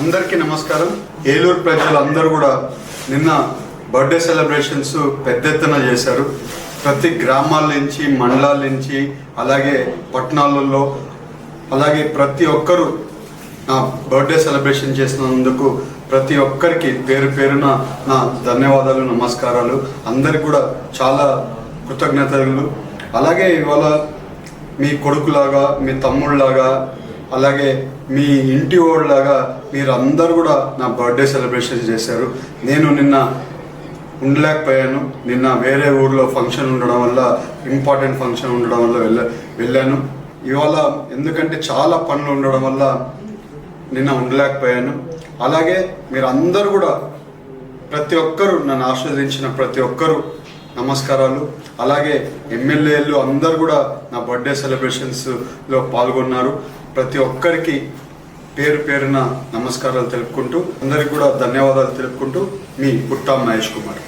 అందరికీ నమస్కారం. ఏలూరు ప్రజలు అందరూ కూడా నిన్న బర్త్డే సెలబ్రేషన్స్ పెద్ద ఎత్తున చేశారు. ప్రతి గ్రామాల నుంచి మండలాల నుంచి అలాగే పట్టణాలలో అలాగే ప్రతి ఒక్కరూ నా బర్త్డే సెలబ్రేషన్ చేసినందుకు ప్రతి ఒక్కరికి పేరు పేరున నా ధన్యవాదాలు నమస్కారాలు. అందరికి కూడా చాలా కృతజ్ఞతలు. అలాగే ఇవాళ మీ కొడుకులాగా మీ తమ్ముళ్ళలాగా అలాగే మీ ఇంటి వాళ్ళలాగా మీరు అందరూ కూడా నా బర్త్డే సెలబ్రేషన్ చేశారు. నేను నిన్న ఉండలేకపోయాను. నిన్న వేరే ఊర్లో ఫంక్షన్ ఉండడం వల్ల ఇంపార్టెంట్ ఫంక్షన్ ఉండడం వల్ల వెళ్ళ వెళ్ళాను. ఇవాళ ఎందుకంటే చాలా పనులు ఉండడం వల్ల నిన్న ఉండలేకపోయాను. అలాగే మీరు అందరూ కూడా ప్రతి ఒక్కరు నన్ను ఆస్వాదించిన ప్రతి ఒక్కరు నమస్కారాలు. అలాగే ఎమ్మెల్యేలు అందరు కూడా నా బర్త్డే సెలబ్రేషన్స్లో పాల్గొన్నారు. ప్రతి ఒక్కరికి పేరు పేరున నమస్కారాలు తెలుపుకుంటూ అందరికి కూడా ధన్యవాదాలు తెలుపుకుంటూ మీ పుట్టాం మహేష్ కుమార్.